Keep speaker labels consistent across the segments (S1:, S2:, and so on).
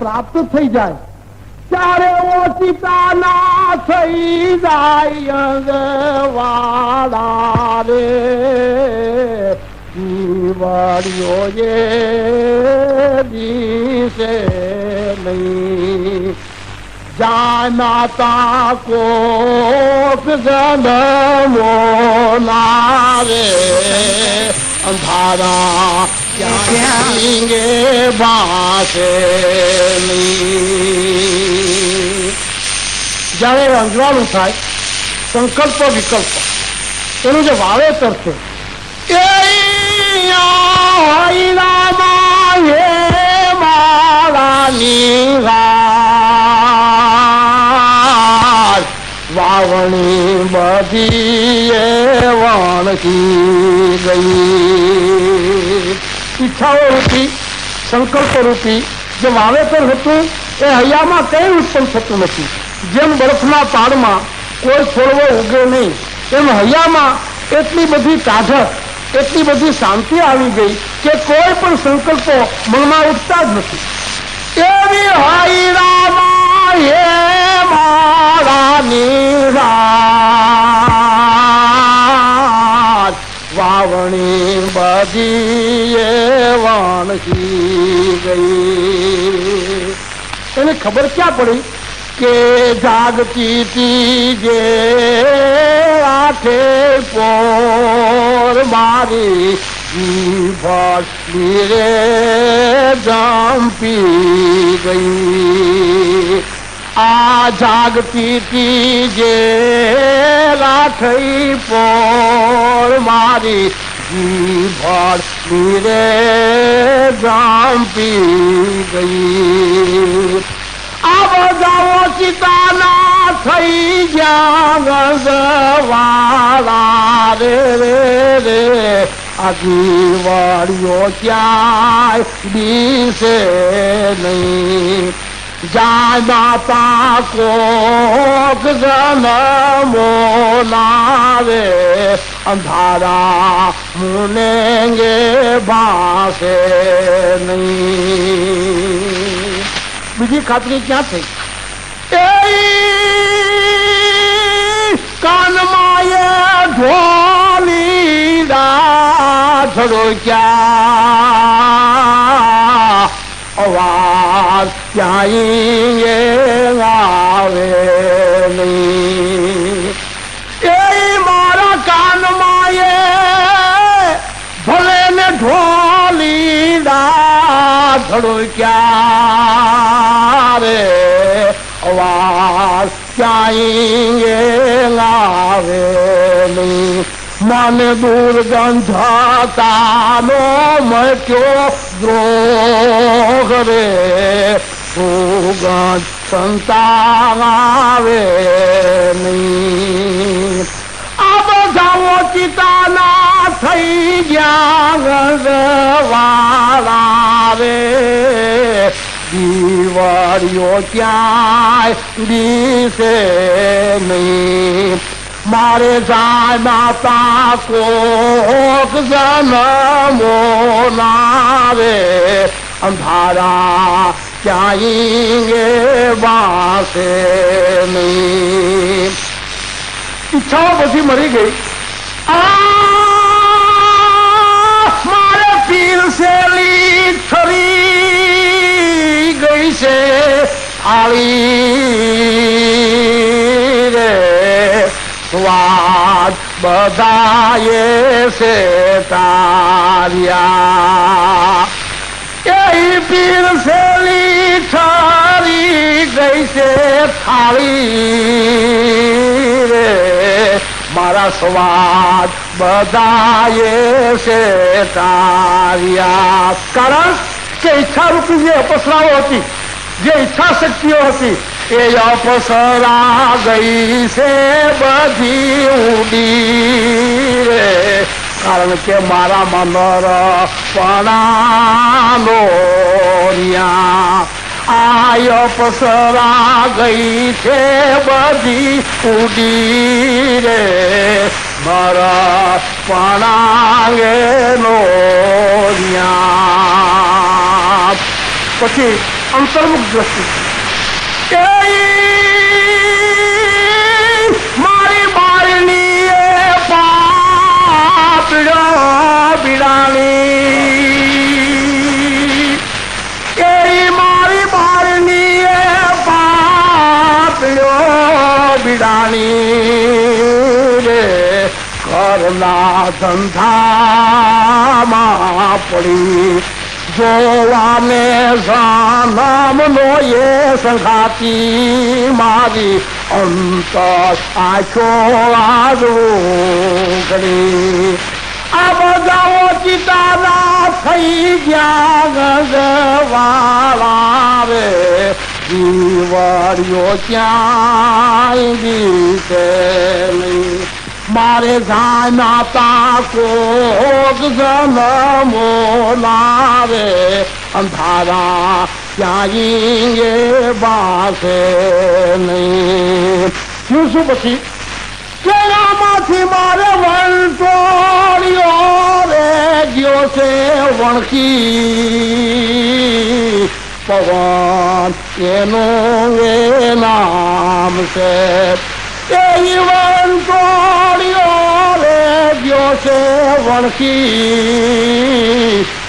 S1: પ્રાપ્ત થઈ જાય. ત્યારે ઓચિતાના થઈ જાય વાળા રે જીવાડીઓ એ દિશે નહીં. જાનાતા કોક જનમો નારે અંધારા ગે બાસે જ્યારે અંજવાળું થાય સંકલ્પ વિકલ્પ એનું જે વાવેતર છે એ વાવણી બધી વણકી ગઈ ઈચ્છાઓ રૂપી સંકલ્પ રૂપી જે વાવેતર હતું, એ હૈયામાં કંઈ ઉત્પન્ન થતું નથી. જેમ બરફના પાડમાં કોઈ છોડવો ઉગે નહીં, એમ હૈયામાં એટલી બધી તાઢક એટલી બધી શાંતિ આવી ગઈ કે કોઈ પણ સંકલ્પો મનમાં ઉઠતા જ નથી. એવી હૈરામાં હે મારા નિરાત વાવણી બાજી એ વાણસી ગઈ? એને ખબર ક્યાં પડી? કે જાગતી તી જે આઠે પોર મારી ભાષી રે જંપી ગઈ. આ જાગતી જે લાઠઈ પોર મારી જીભી મીરે જામપી ગઈ. આ બધાઓ ચિતાના થઈ ગયા રે રે રે. આ જીવાડીઓ ક્યાંય દિશે નહીં. માતા કોક જનમો નાવે અંધારા મુનેંગે ભાસે નહીં બીજી ખાતરી ક્યાં થઈ એ કાનમાં એ ઢોલી રાધડો ક્યાં અવાજ ક્યાંય આવે નહીં એ મારા કાનમાં એ ભલે ને ઢોલી રાધડો ક્યારે અવાજ ક્યાંય આવે નહીં મને દુર્ગંધતાનો મક્યો દ્રોહ રે. સુગંધ સંતાવે નહીં. આ બધા ચિતાના થઈ ગયા વાળા રે દિવાળીઓ ક્યાંય દિશે નહીં. મારે જાય માતા કોક જનમો નારે અંધારા ક્યાંય વાસે નહીં ઈચ્છાઓ પછી મરી ગઈ મારે પીરસેલી ખરી ગઈ છે આળી રે સ્વાદ બધાએ છે તાર્યા એ પીરસેલી ઠરી ગઈ છે થાળી રે. મારા સ્વાદ બધાએ છે તાર્યા. કારણ કે ઈચ્છા રૂપી જે અપસરાઓ હતી, જે ઈચ્છા શક્તિઓ હતી, એ અપસરા ગઈ છે બધી ઉડી રે. કારણ કે મારા મનર પણાનો આય પસરા ગઈ છે બધી ઉડી રે. મારા પણાંગે પછી અંતર્મુખ દ્રષ્ટિ. બિડાણી રે કરના ધંધામાં પડી. જોવાને સાનામનો એ સંઘાતી મારી અંત આખો આગળી આ બધાઓ ચિતાના થઈ ગયા ગજવાળા રે જીવડ્યો ક્યાંય દીશે નહીં. મારે જાના તાકો જનમો લાવે. અંધારા ક્યાંય બાસે નહીં. શું શું પછી? કેનામાંથી મારે વંટોળ્યો રે ગયો છે વણકી. પવન એનું એ નામ છે. એ વંટોળ્યો રે ગયો છે વણકી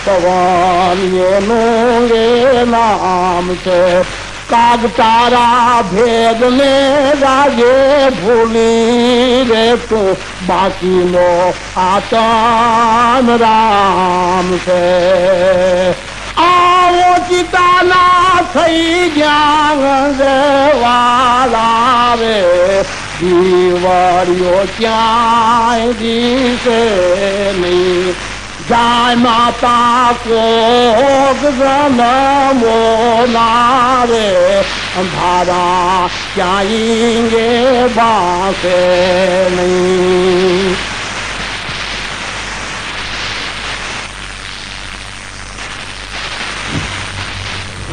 S1: પવન એનું એ નામ છે. કાગ તારા ભેદ ને રાગે ભૂલી રે તું. બાકીનો આતન રામ છે. આવો ચિતાના થઈ ગયા વાલા રે જીવડ્યો ક્યાંય દિશે નહીં. જાય માતા કોક જનમો લાવે. અંધારા ક્યાંય બાસે નહીં.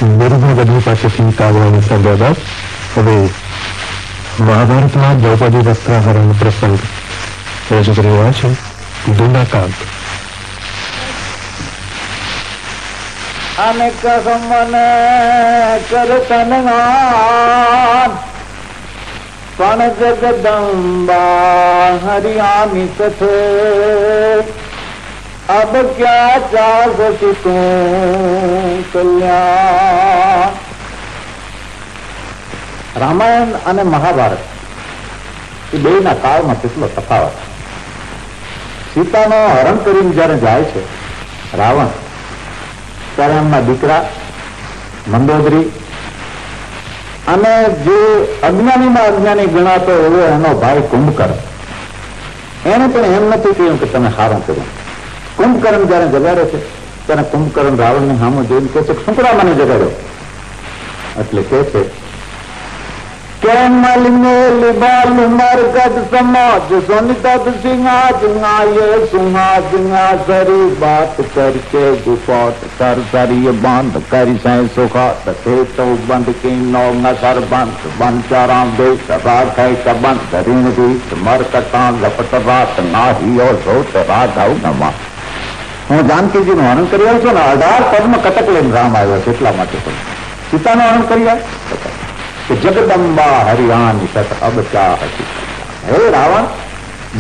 S2: વિરુદ્ધ ગઢવી પાસેથી કાવ્યાની સંવાદાત હવે મહાભારતમાં દ્રૌપદી વસ્ત્રાહરણ પ્રસંગ રજૂ કરી રહ્યા છે દુંડાકાંત
S3: અનેક સમન કરતનગાન પણ જગદંબા હરિયામી કથે અબ क्या चाहत तू कल्याण। રામાયણ અને મહાભારત એ બેના કાળમાં કેટલો તફાવત સીતાનો હરણ કરીને જ્યારે જાય છે રાવણ, ત્યારે એમના દીકરા, મંદોદરી અને જે અજ્ઞાનીમાં અજ્ઞાની ગણાતો એવો એનો ભાઈ કુંભકર્ણ. એને પણ એમ નથી કહ્યું કે તમે હારું કર્યું. કુંભકર્ણ જયારે જગાડે છે ત્યારે કુંભકર્ણ રાવણની હામો જોઈને કહે છે શુકરા મને જગાડ્યો એટલે કહે છે કેમલ મેલ બાલ મરગદ સમાજ સુનદબ સિંહાજ ના યે સુહાજ ના સરી બાત કરકે ગુફાત કર સરી બાંધ કરી સૈ સુખાત તે તો બંધ કે નો નસર બંધ બંચારામ દે સભા કૈ કબંધ રીણ દીત મર કટાં લપટ રાત નાહી ઓર સોત રાધવ નમા હું જાનકીજીનું હરણ કરી આવ્યો છું ને અઢાર પદમાં કટક લઈને રામ આવ્યો છે, એટલા માટે પણ સીતાનું હરણ કરી આવ્યો કે જગદંબા હરિયાની સત અબચા હતી હે રાવણ,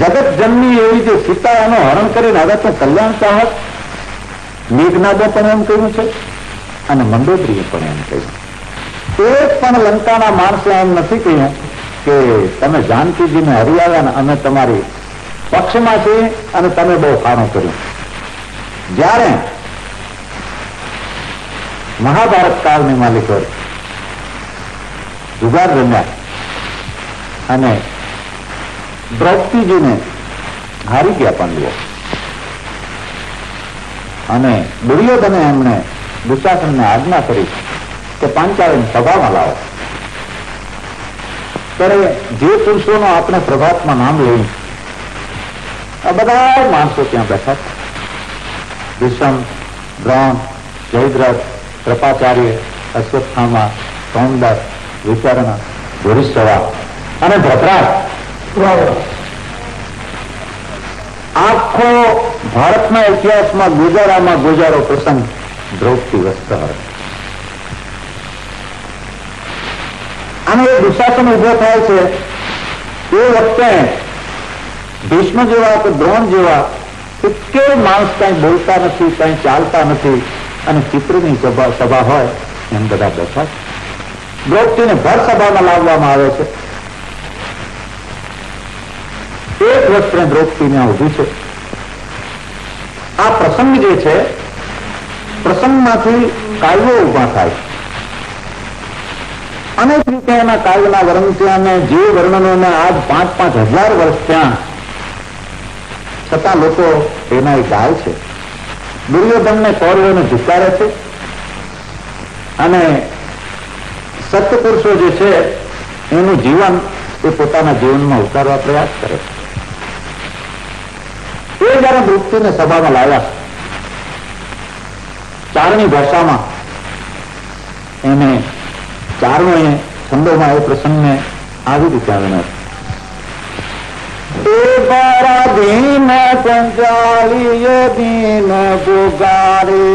S3: જગત જન્મી એવી જે સીતા એનું હરણ કરીને હવે તો કલ્યાણ ચાહત? મેઘનાદે પણ એમ કહ્યું છે અને મંદોદરીએ પણ એમ કહ્યું. એક પણ લંકાના માણસે એમ નથી કહ્યું કે તમે જાનકીજીને હરિયાવ્યા ને અમે તમારી પક્ષમાં છીએ અને તમે બહુ સારું કર્યું. જ્યારે મહાભારત કાળની માલિકો જુગાર રમ્યા અને દ્રૌપદીજીને હારી ગયા પાંડવો. અને દુર્યોધને એમણે દુશાસનને આજ્ઞા કરી કે પાંચાળીને સભામાં લાવો. ત્યારે જે પુરુષોનો આપણે પ્રભાતમાં નામ લઈ આ બધા માણસો ત્યાં બેઠા છે. ભીષમ દ્રોણ જયદ્રથ, કૃપાચાર્ય, અશ્વત્થામા સૌંદર વિચારણા ભૂરિશ્રવા અને ધ્રતરાજ આખો ભારતના ઇતિહાસમાં ગુજારામાં ગુજારો પ્રસંગ દ્રૌપદી વસ્ત્ર અને એ દુશાસન ઊભો થાય છે. એ વખતે ભીષ્મ જેવા કે દ્રોણ જેવા કે માણસ કઈ બોલતા નથી, કઈ ચાલતા નથી અને ચિત્રની સભા હોય, એમ બધા બેઠા દ્રૌપદીને ભર સભામાં લાવવામાં આવે છે. એક વસ્ત્રે દ્રૌપદી ત્યાં ઊભી છે. આ પ્રસંગ જે છે, પ્રસંગમાંથી કાવ્યો ઊભા થાય અનેક રીતે એના કાવ્યના વર્ણ ત્યાં જે વર્ણનોને આજ પાંચ પાંચ હજાર વર્ષ ત્યાં છતાં લોકો એના ગાય છે. દુર્યોધનને કૌરવોને ધિકારે છે અને સત્પુરુષો જે છે, એનું જીવન એ પોતાના જીવનમાં ઉતારવા પ્રયાસ કરે છે. એ જયારે મૃત્યુને સભામાં લાવ્યા, ચારની ભાષામાં એને ચારનો એ છંદોમાં એ પ્રસંગને આવી રીતે આવ્યો એ બરા દીન સંચાલીય દીન પુકારે.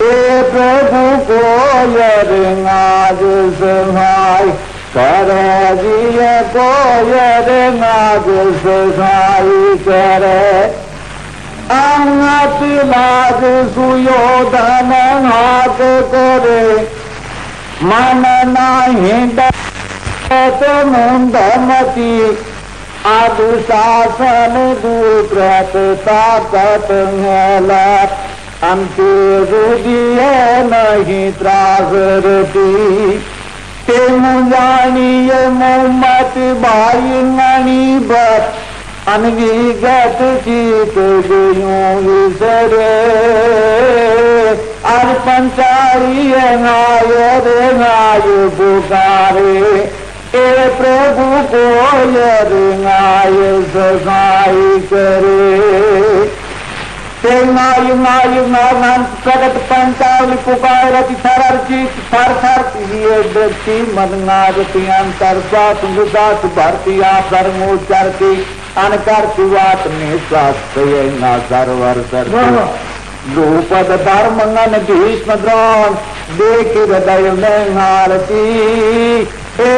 S3: એ પ્રભુ કોયર નાજ સહાય કરે જીય કોયર નાજ સહાય કરે. અંગત લાજ સુયોધન હાથ કરે. મન નાહી ડર મુંદમતી આ દુશાસન દુપ્રત તાકત મેલા અંતે રુદિય નહીં ત્રાસરતી તેમ જાણીએ મોમત બાઈ ગણી બસ અનવિગત ચિત ગયું વિસરે અર્પણ પંચાળીએ નાય રે નાય પુકારે એ પ્રભુ કોયર નાય સગાઈ કરે તે નાય નાય નાન પ્રગટ પંચાવલી પુકારતી સરરજીત થર થર પીએ દર્શી મનનારતી અંતર સ્વાસ મૃદાસ ભારતીયા ધર્મોચ્ચારતી અનકરતી વાત નિશ્વાસ થયે ના સરવર સર દ્રુપદ ધર્મ નન ભીષ્મ દ્રોણ દેખ હૃદય में હારતી એ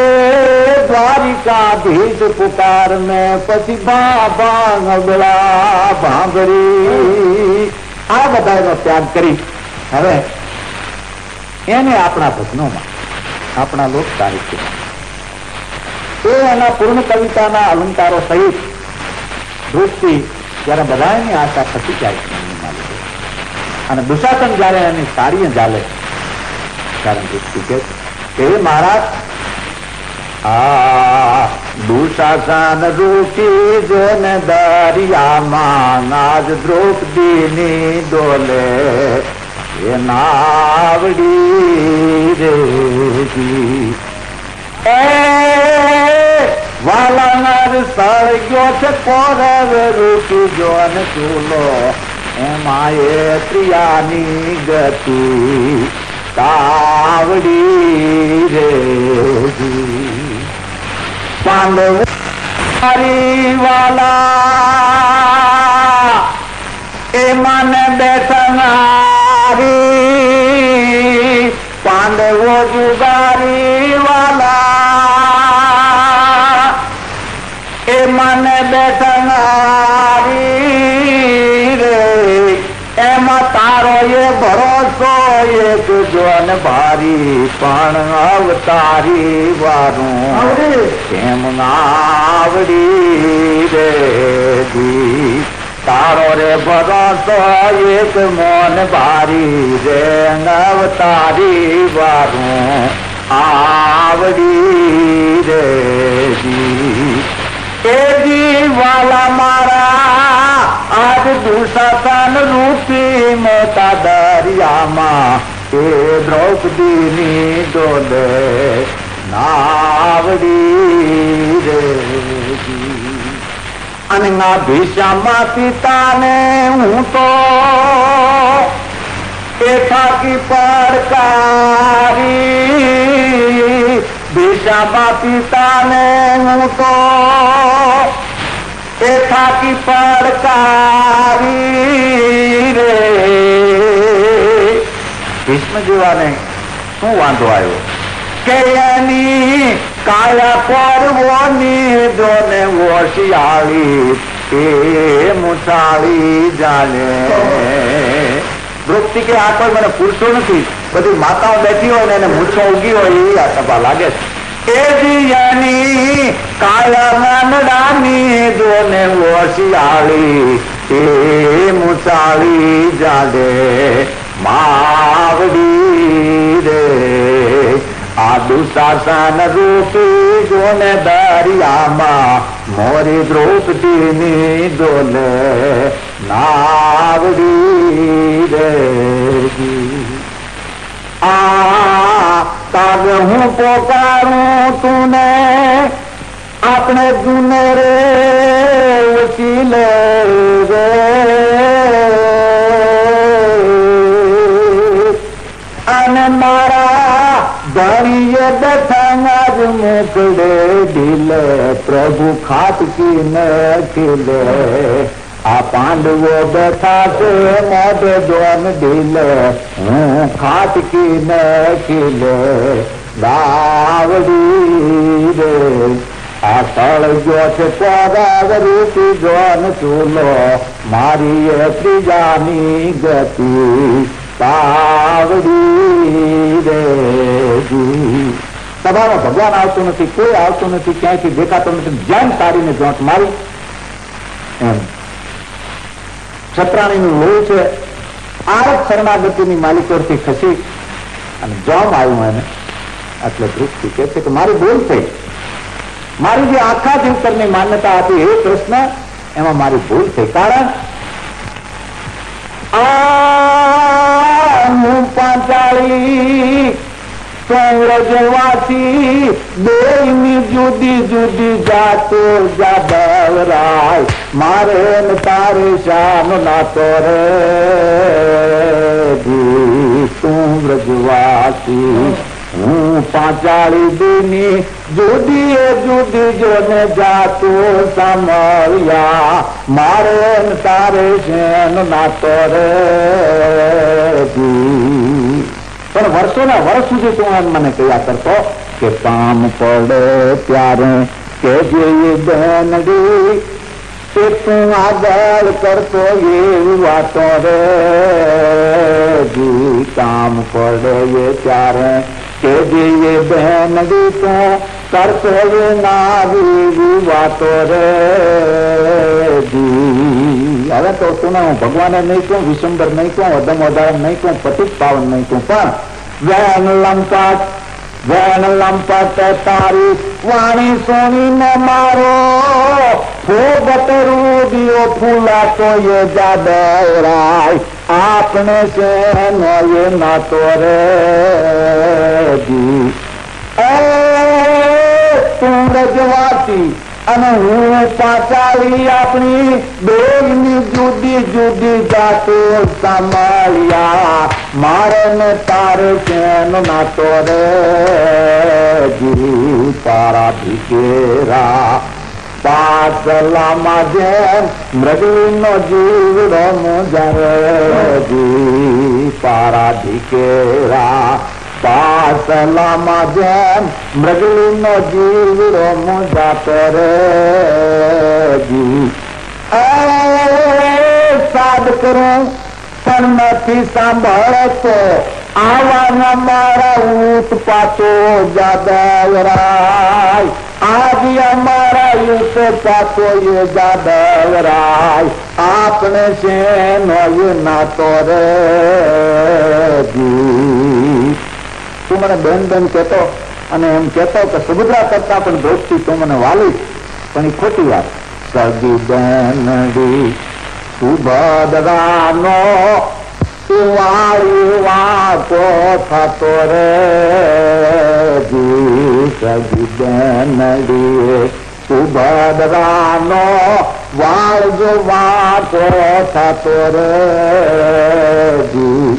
S3: દ્વારિકાધીશ પુકાર ને પછી બા બા નબળા ભાંભરી આ બધા એનો ત્યાગ કરી. હવે એને આપણા ભજનોમાં, આપણા લોક સાહિત્યમાં, એ એના પૂર્ણ કવિતાના અલંકારો સહિત વૃત્તિ જયારે બધાની આશા ખસી જાય અને દુશાસન જયારે એની સારી ચાલે ત્યારે વૃત્તિ કે મારા આ દુશાસન રૂપી જન દરિયામાં આજ દ્રૌપદીની ડોલે એ નાવડી રેજી એ વાલાનાર સળગ્યો છે કોરવ રૂપી જોન ચૂલો એમાં એ પ્રિયાની ગતિ કાવડી રેજી મારી વાલા એ મને બેસનારી પાંડવો જુગારી વાલા એ મને બેસનારી રે એમાં તારો એ ભરોસો એક જોન ભારી પણ અવતારી વારું. કેમ આવડી રે તારો રે ભરોસો એક મોન ભારી રે અવતારી વારું. આવડી રે એ જીવાલા મારા આજ દુશાસન રૂપી મોટા દરિયામાં એ દ્રૌપદીની ડોલે નાવડી રે. અને ના ભીષામાં પિતાને હું તો એઠાકી પડકારી. ભીષામાં પિતાને હું તો એઠાકી પડકારી રે. ભીષ્મ જેવાને શું વાંધો આવ્યો? કે એની કાયા પરવોની જોને ઓશિયાળી, એ મુસાળી જાને વૃત્તિ કે આ કોઈ મને પુરુષો નથી. બધી માતાઓ બેઠી હોય ને એને મૂછો ઉગી હોય એવી આ સભા લાગે છે. એ દિયાની કાયા નાનડાની જોને ઓશિયાળી, એ મુસાળી જાડે માવડી રે. આ દુશાસન રૂપી જોને દરિયામાં, મોરી દ્રૌપદીની ડોલે નાવડી રે. આ તબ હું પોકારું તુને, આપણે તુને રે વકીલે રે. અને મારા દરિય બેઠા જ મોકલે ઢીલે પ્રભુ ખાટકી ન ખીલે. આ પાંડવો બેઠા છે, મોઢે જોન ઢીલે હું ખાટકી ન ખીલે. દાવડી રે, આ સ્થળ ગયો છે પરાગ રૂપી જોન ચૂલો. મારી ત્રીજાની ગતિ પાવડી ભગવાન આવતો નથી, કોઈ આવતો નથી, ક્યાંયથી દેખાતો નથી. જેમ તારીને જોંટ મારી. એમ. છત્રાણીનું લોહી છે. આરત શરણાગતિની માલિકોરથી ખસી અને જોમ આવ્યું એને. એટલે દૃષ્ટિ કે છે કે મારી ભૂલ થઈ. મારી જે આખા દિવસની માન્યતા હતી એ પ્રશ્ન એમાં મારી ભૂલ થઈ. કારણ આ હું પાંચાળી સંગ્રજવાસી બેની જુદી જુદી જાતો જાદવરાય. મારે ને તારે રે જી તું વ્રજવાસી હું પાંચાળી દીની જુદી જુદી જોને જાતો સાંભળ્યા. મારે તારે શેન નાતો રે પણ વર્ષોના વર્ષ સુધી તું એમ મને કહ્યા કરતો કે કામ પડે ત્યારે કે જે બેનડી કે તું આગળ કરતો એવી વાતો રે કામ પડે એ ત્યારે કે જે બેનડી તું કરતો એ નાવી વાતો રે જી હવે તો તું હું ભગવાને નહીં કહું વિશંબર નહીં કહું અધમ વધારમ નહીં કહું પતિત પાવન નહીં કહું પણ વેન લંપટ વેન લંપટ તારી વાણી સોની ને મારો. ભોગત રૂદિયો ફૂલાતો એ જાદરાય આપણે છે એ નાતો રે જી. એ તું રજવાતી અને હું પાચાળી આપણી બેની જુદી જુદી જાતો સાંભળ્યા. મારે ને તારે કેનો નાતો રે? જી તારા ભીકેરા પાસલામાં જેમ મૃગલીનો જીવ રમો જરે જી તારા ભીકેરા પાસલામાં જેમ મૃગલીનો જીવ રોમો જાતો રે જી સાદ કરું પણ નથી સાંભળતો આવા મારા ઊંટ પાતો જાદવરાય આજ અમારા ઊંટ પાતો એ જાદવરાય આપણે છે નો એ નાતો રે જી તું મને બેન બેન કહેતો અને એમ કહેતો કે સુભદ્રા કરતા પણ દ્રષ્ટિ તું મને વાલી. પણ એ ખોટી વાત. સગી બેનડી સુભદ્રાનો વાળી વાતો થતો રે. સગી બેનડી સુભદ્રાનો વાળજો વાતો થતો રે. જી.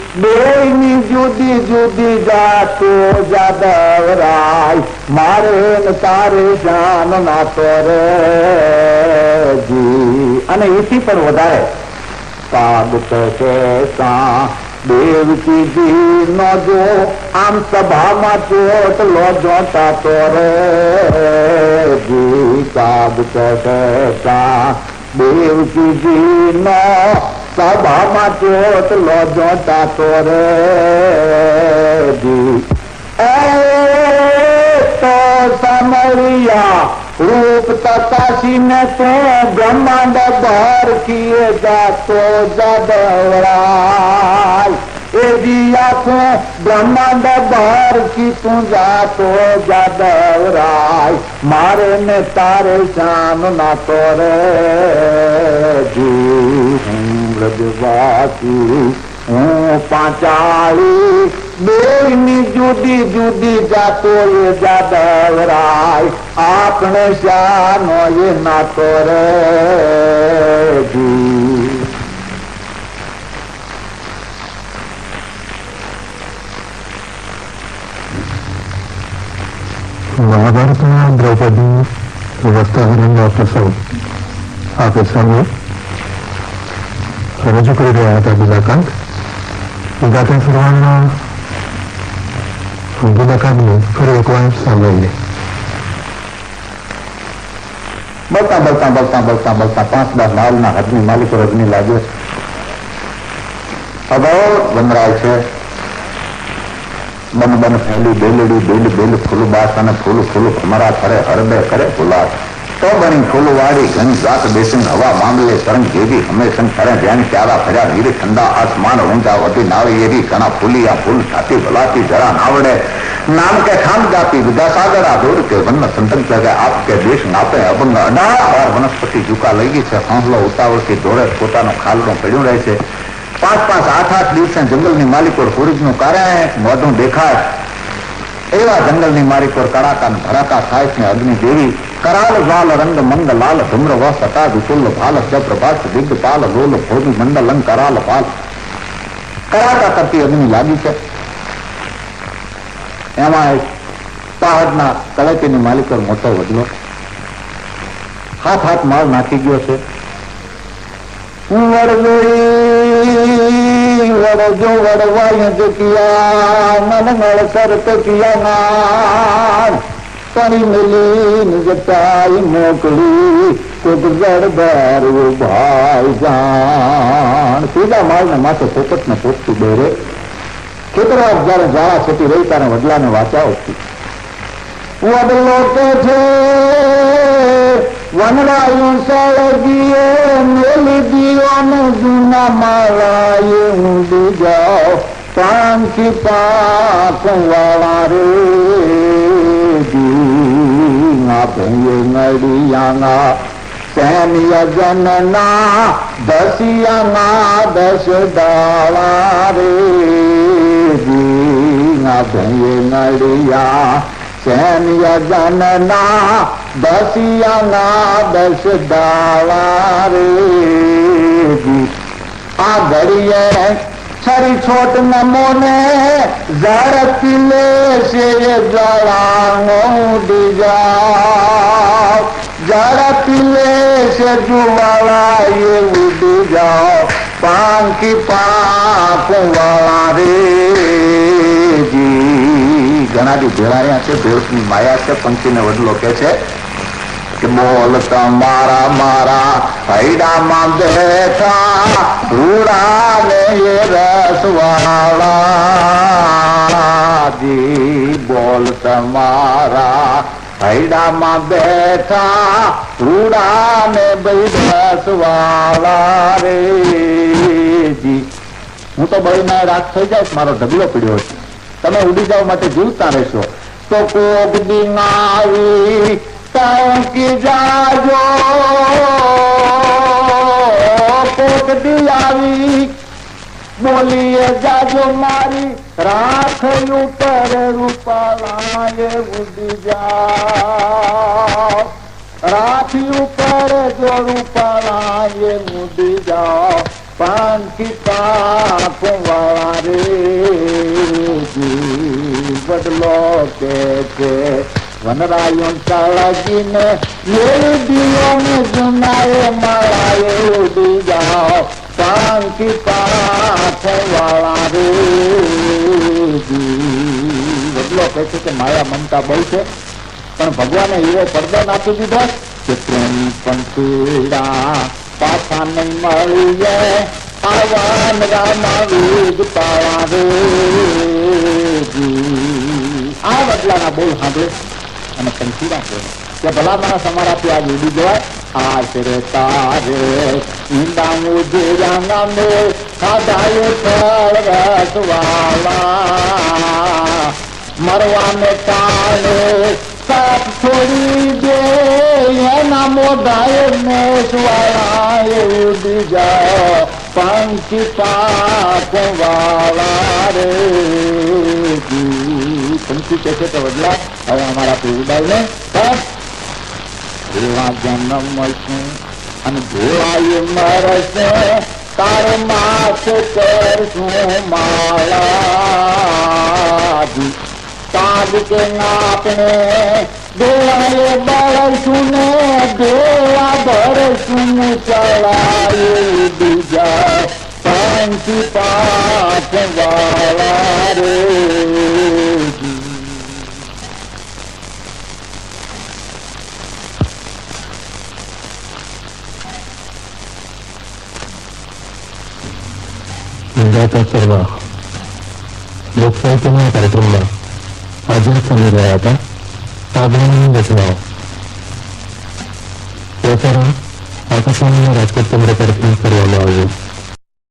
S3: બેની જુદી જુદી જાતો જાદવરાય મારે તારે જાન ના રે જી. અને એથી પણ વધારે. પાગ તો કેસા દેવકી નો જો. આમ સભામાં ચોટ લો જોતા તો રે જી પાગ भा चोट लोर ओरिया रूप ती ने तो ब्रह्मांड घर जा तूं ब्रह्मांड भर की तू जा तदवराए मारे ने तारे जान तोरे जी જી હું પાંચાળી બેની જુદી જુદી જાતો એ જાદવરાય. આપણે શાનો એ નાતો રે જી.
S2: મહાભારતમાં દ્રૌપદી વસ્ત્રાહરણનો પ્રસંગ આ પ્રસંગે રજૂ કરી રહ્યા હતા ગુલાકાંત ગાતા ફરવાના ગુલાકાંતને ફરી એકવાર સાંભળીએ
S3: બળતા બળતા બળતા બળતા બળતા પાંચ બાર લાલના હાથની માલિકો રજની લાગે અગાઉ વનરાય છે બન બન ફેલી બેલડી બેલ બેલ ફૂલ બાસ અને ફૂલ ફૂલ ભમરા ફરે હરબે કરે ફુલાર તો બની ફૂલ વાળી ઘણી જાત બેસીને હવા મામલે તરંગ જેવી હંમેશન ફરે ધ્યાન પ્યારા ફર્યા નીર ઠંડા આસમાન ઊંચા વધી નાળી એવી ઘણા ફૂલિયા ફૂલ છાતી ભલાતી જરા નાવડે. નામ કે ખામ જાતી વિદ્યાસાગર આ દૂર કે વન સંતન જગે આપ કે દેશ નાપે અભંગ. અઢાર વનસ્પતિ ઝુકા લઈ ગઈ છે, સાંભળો ઉતાવળથી દોડે પોતાનો ખાલડો પડ્યું રહે છે. પાંચ પાંચ, આઠ આઠ દિવસે જંગલની માલિકો સૂરજનું કારણ, મોઢું દેખાય. એવા જંગલની માલિક પર કડાકા ભરાકા થાય છે અગ્નિ દેવી વાલ રંગ મંગ લાલ ધુમ્ર વ સતા વિપુલ ભાલ ચપ્ર ભાસ દિગ્ગ પાલ લોલ ભોગી મંડલં કરાલ પાલ કડાકા કરતી અગ્નિ લાગી છે એમાં એક પહાડના કળેટીની માલિક મોટો વડલો હાથ હાથ માલ નાખી ગયો છે વડજો વડવાય જકિયા મન મળ કિયા નાર પણી મિલીન નિજતાઈ મોકલી કોક જડબાર ભાઈ જાણ. સીધા માલને માથે પોપટ ને પોપતું બેરે. ખેતરવાર જયારે જાળા છેટી રહી ત્યારે વડલાને વાંચાઓ વડલો કે છે, વનરાયુ સળગીએ, મેલી દીવાનું જૂના માળાએ ઊંડી જાઓ પાંચી પાપ વાળા રે નડિયાના સૈન્ય જનના દસિયાના દસ દાળા રે ભઈએ નડિયા સૈન્ય જનના દસિયાના દસ દાળા રે આ ઘડીએ છરી છોટ નમો ને ઝડપી પીલે છે જળાનો જાઓ ઝડપી પીલે છે જુવાળા એવું ઉડી પાંખી પાંખ વાળા રે ઘણા બી ભેળાયા છે, ભેળની માયા છે, પંખીને વડલો કે છે. કે બોલ તમારા મારા હૈડામાં બેઠા રૂડા ને રસવાળા જી બોલ તમારા હૈડામાં બેઠા રૂડા ને ભાઈ રસવાળા રે જી. હું તો બળીને રાત થઈ જાય મારો ઢગલો પડ્યો છે તમે ઉડી જાવ માટે જીવતા રહેશો. તો કોક દિન આવી તાંકી જાજો પોતડી આવી બોલીએ જાજો મારી રાખયું પર રૂપાલાએ ઉડી જાઓ રાખ્યું પર જો રૂપાલાએ ઉડી જાઓ પાંખી પાપ વાળા રે બદલો કે વનરાયું ચાળજીને લેડીઓને જુનાએ મળાય ઉડી જાઓ. પાંખી પાપ વાળા રે બદલો કહે છે કે માયા મમતા બહુ છે. પણ ભગવાને એવો પરદાન નાખી દીધો કે પ્રેમ પણ પીડા પાછા નહીં મળીએ. આવાન રામા વીજ પાવા રે આ બદલાના બોલ સાંભળે. અને પંખીડા કહે કે ભલા માણસ અમારાથી આ ઉડી જવાય આશરે તારે ઈંડા મુજે રાંગા મે ખાધાય ફળ રસવાલા મરવાને કાળે સાપ છોડી દે એના મોઢાએ મેષવાળા ઉડી જાય પંખી પાક વાળા રે પંખી કહે છે કે વડલા, હવે અમારાથી ઉડાય ને એવા જન્મ મળશે. અને ભોળાએ મરશે તારે માથ કરશું માળા તાજ કે આપણે ધોવાય બળશું ને ધોવા ભરશું ને ચલાય બીજા. પાંચી પાછ વાળા રે.
S2: મંડાતા લોક સાહિત્યના કાર્યક્રમમાં હાજર કરી રહ્યા હતા સાબરાની રચનાઓ પ્રસારણ આકાશવાણીના રાજકોટ કેન્દ્ર તરફથી કરવામાં આવ્યું